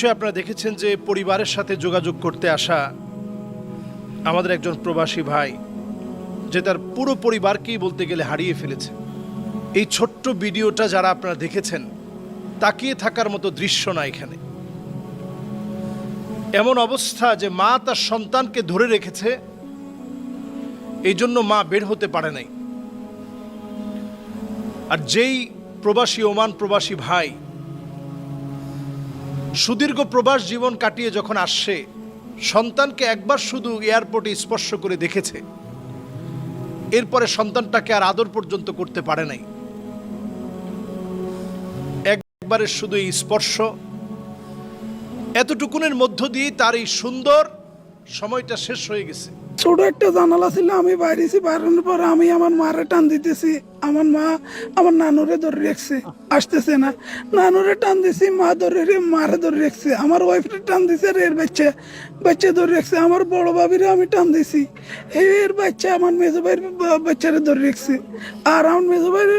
নিশ্চয়ই আপনারা দেখেছেন যে পরিবারের সাথে যোগাযোগ করতে আসা আমাদের একজন প্রবাসী ভাই, যে তার পুরো পরিবারকেই বলতে গেলে হারিয়ে ফেলেছে। এই ছোট্ট ভিডিওটা যারা আপনারা দেখেছেন, তাকিয়ে থাকার মতো দৃশ্য না এখানে। এমন অবস্থা যে মা তার সন্তানকে ধরে রেখেছে, এই জন্য মা বের হতে পারে নাই। আর যেই প্রবাসী, ওমান প্রবাসী ভাই সুদীর্ঘ প্রবাস জীবন কাটিয়ে যখন আসছে সন্তানকে একবার শুধু এয়ারপোর্টে স্পর্শ করে দেখেছে। এরপরে সন্তানটাকে আর আদর পর্যন্ত করতে পারে নাই। একবারে শুধু এই স্পর্শ, এতটুকুনের মধ্য দিয়ে তার এই সুন্দর সময়টা শেষ হয়ে গেছে। ছোট একটা জানালা ছিল, আমি বাইরেছি বাইরানোর পর আমি আমার মারে টান দিতেছি। আমার মা আমার নানুরে ধরে রেখছে, আসতেছে না। নানুরে টান দিছি, মা ধরে রে মারে ধরে রেখছে। আমার ওয়াইফরে টান দিছে আর এর বাচ্চা। বাচ্চা ধরে রেখছে, আমার বড় বাবিরে আমি টান দিছি। এর বাচ্চা, আমার মেজো ভাইয়ের বাচ্চারে ধরে রেখছে। আর আমার মেজো ভাইয়ের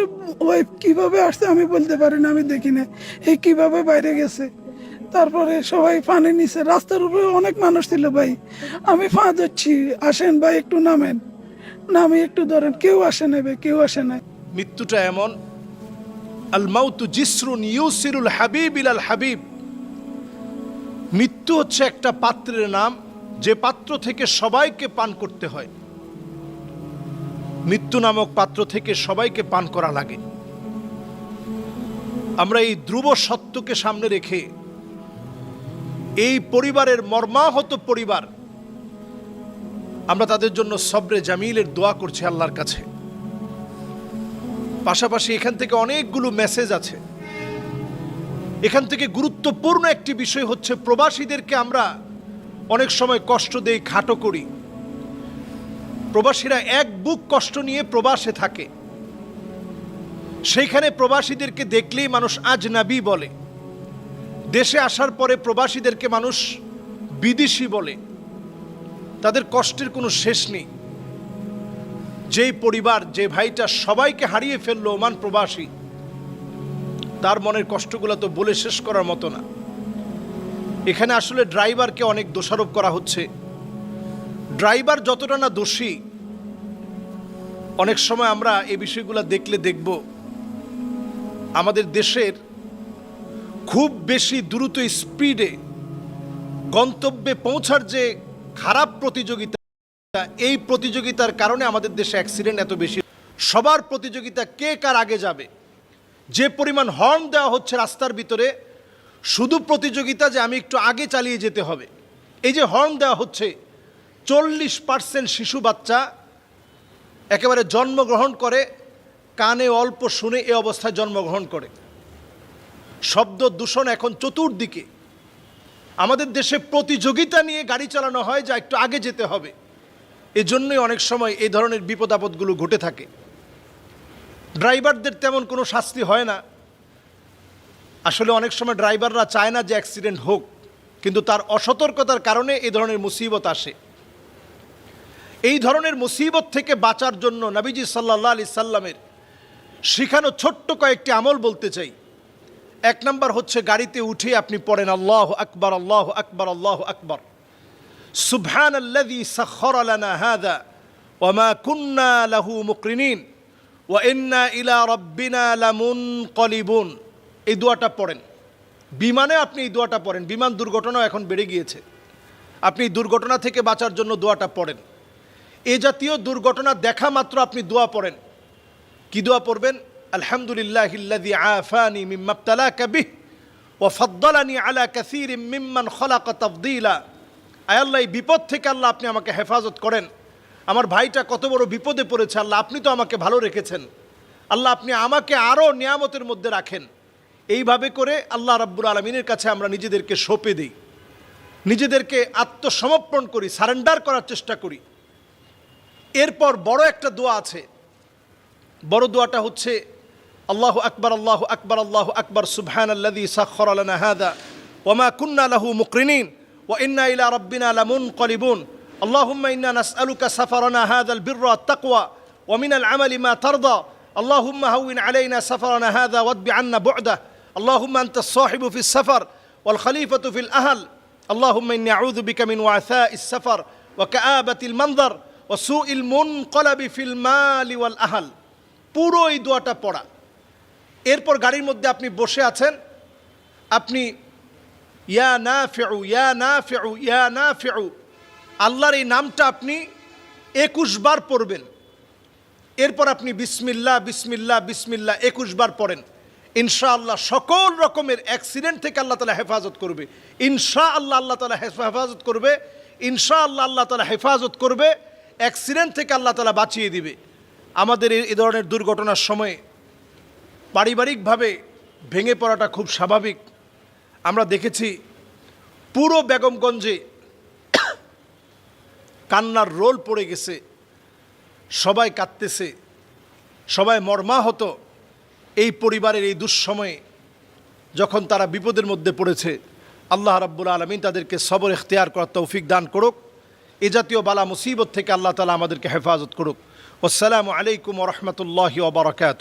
ওয়াইফ কীভাবে আসছে আমি বলতে পারি না, আমি দেখি না। এই কীভাবে বাইরে গেছে। তারপরে সবাই পানি নিচে রাস্তার উপরে অনেক মানুষ ছিল ভাই। আমি ফা ধরছি, আসেন ভাই, একটু নামেন। নামি একটু ধরেন, কেউ আসে না ভাই, কেউ আসে না মৃত্যুটা এমন আল মাউতু জিসরুন ইউসিরুল হাবিব ইলাল হাবিব। মৃত্যু হচ্ছে একটা পাত্রের নাম, যে পাত্র থেকে সবাইকে পান করতে হয়। মৃত্যু নামক পাত্র থেকে সবাইকে পান করা লাগে। আমরা এই ধ্রুব সত্যকে সামনে রেখে এই পরিবারের মর্মাহত পরিবার। আমরা তাদের জন্য সবরে জামিলের দোয়া করছি আল্লাহর কাছে। পাশাপাশি এখান থেকে অনেকগুলো মেসেজ আছে। এখান থেকে গুরুত্বপূর্ণ একটি বিষয় হচ্ছে, প্রবাসীদেরকে আমরা অনেক সময় কষ্ট দেই, খাটো করি। প্রবাসীরা এক বুক কষ্ট নিয়ে প্রবাসে থাকে। সেইখানে প্রবাসীদেরকে দেখলেই মানুষ আজনাবি বলে। দেশে আসার পরে প্রবাসীদেরকে মানুষ বিদেশি বলে। তাদের কষ্টের কোনো শেষ নেই। যেই পরিবার, যে ভাইটা সবাইকে হারিয়ে ফেলল ওমান প্রবাসী, তার মনের কষ্টগুলো তো বলে শেষ করার মতো না। এখানে আসলে ড্রাইভারকে অনেক দোষারোপ করা হচ্ছে। ড্রাইভার যতটা না দোষী, অনেক সময় আমরা এই বিষয়গুলো দেখলে দেখব। আমাদের দেশের খুব বেশি দ্রুত স্পিডে গন্তব্যে পৌঁছার যে খারাপ প্রতিযোগিতা, এই প্রতিযোগিতার কারণে আমাদের দেশে অ্যাক্সিডেন্ট এত বেশি। সবার প্রতিযোগিতা কে কার আগে যাবে? যে পরিমাণ হর্ন দেওয়া হচ্ছে রাস্তার ভিতরে, শুধু প্রতিযোগিতা যে আমি একটু আগে চালিয়ে যেতে হবে। এই যে হর্ন দেওয়া হচ্ছে, চল্লিশ পার্সেন্ট শিশু বাচ্চা একেবারে জন্মগ্রহণ করে, কানে অল্প শুনে এ অবস্থায় জন্মগ্রহণ করে। শব্দ দূষণ এখন চতুর্দিকে। আমাদের দেশে প্রতিযোগিতা নিয়ে গাড়ি চালানো হয় যা একটু আগে যেতে হবে। এজন্যই অনেক সময় এই ধরনের বিপদ আপদগুলো ঘটে থাকে। ড্রাইভারদের তেমন কোনো শাস্তি হয় না। আসলে অনেক সময় ড্রাইভাররা চায় না যে অ্যাক্সিডেন্ট হোক, কিন্তু তার অসতর্কতার কারণে এই ধরনের মুসিবত আসে। এই ধরনের মুসিবত থেকে বাঁচার জন্য নবীজি সাল্লাহ আলি সাল্লামের শিখানো ছোট্ট কয়েকটি আমল বলতে চাই। এক নম্বর হচ্ছে গাড়িতে উঠে আপনি পড়েন, আল্লাহ আকবর আল্লাহ আকবর আল্লাহ আকবর। সুবহান আল্লাযী সাখখার লানা হাযা ওয়া কুন্না লাহু মুকরিনিন ওয়া ইন্না ইলা রাব্বিনা লামুনকালিবুন। এই দোয়াটা পড়েন। বিমানে আপনি এই দোয়াটা পড়েন। বিমান দুর্ঘটনাও এখন বেড়ে গিয়েছে। আপনি দুর্ঘটনা থেকে বাঁচার জন্য দোয়াটা পড়েন। এ জাতীয় দুর্ঘটনা দেখা মাত্র আপনি দোয়া পড়েন। কি দোয়া পড়বেন? আলহামদুলিল্লাহ ইল্লাযী আফানি মিম্মা ইবতালাকা বিহ ওয়া ফাদ্দালানি আলা কাসীরিম মিম্মান খলাকা তাফদীলা। আয় আল্লাহ, এই বিপদ থেকে আল্লাহ আপনি আমাকে হেফাজত করেন। আমার ভাইটা কত বড় বিপদে পড়েছে, আল্লাহ আপনি তো আমাকে ভালো রেখেছেন। আল্লাহ আপনি আমাকে আরও নিয়ামতের মধ্যে রাখেন। এইভাবে করে আল্লাহ রাব্বুল আলমিনের কাছে আমরা নিজেদেরকে সঁপে দিই। নিজেদেরকে আত্মসমর্পণ করি, সারেন্ডার করার চেষ্টা করি। এরপর বড় একটা দোয়া আছে। বড় দোয়াটা হচ্ছে আল্লাহ আকবর আল্লাহ আকবর আল্লাহ আকবর সুবহান আল্লাদি সাক্ষর আলানা হাদা ওমা কুন্না লাহু মুকরিনিন ওয়া ইন্না ইলা রব্বিনা লামুন কলিবুন اللهم إنا نسألك سفرنا هذا البر والتقوى ومن العمل ما ترضى اللهم هون علينا سفرنا هذا واتب عنا بعده اللهم أنت الصاحب في السفر ওয়াল খলিফাতু ফিল আহল আল্লাহুম্মা ইন্নী আউযু বিকা মিন ওয়াসাইস সাফার ওয়া কাআবাতিল মানজার ওয়া সুইল মুনকালাবি ফিল মালি ওয়াল আহল পুরো এই দোয়াটা পড়া এরপর গাড়ির মধ্যে আপনি বসে আছেন। আপনি, ইয়া না ফেউ ইয়া না ফেউ ইয়া না ফেউ আল্লাহর এই নামটা আপনি একুশ বার পড়বেন। এরপর আপনি বিসমিল্লা বিসমিল্লা বিসমিল্লা একুশ বার পড়েন। ইনশাআল্লাহ সকল রকমের অ্যাক্সিডেন্ট থেকে আল্লাহ তালা হেফাজত করবে। ইনশা আল্লাহ আল্লাহ তালা হেফাজত করবে। ইনশা আল্লাহ আল্লাহ তালা হেফাজত করবে। অ্যাক্সিডেন্ট থেকে আল্লাহ তালা বাঁচিয়ে দিবে। আমাদের এই এই ধরনের দুর্ঘটনার সময় পারিবারিকভাবে ভেঙে পড়াটা খুব স্বাভাবিক। আমরা দেখেছি পুরো বেগমগঞ্জে কান্নার রোল পড়ে গেছে, সবাই কাঁদতেছে, সবাই মর্মাহত এই পরিবারের এই দুঃসময়ে যখন তারা বিপদের মধ্যে পড়েছে। আল্লাহ রাব্বুল আলমিন তাদেরকে সবর এখতিয়ার করার তৌফিক দান করুক। এ জাতীয় বালা মুসিবত থেকে আল্লাহ তালা আমাদেরকে হেফাজত করুক। আসসালামু আলাইকুম রহমতুল্লাহি ওবরাকাত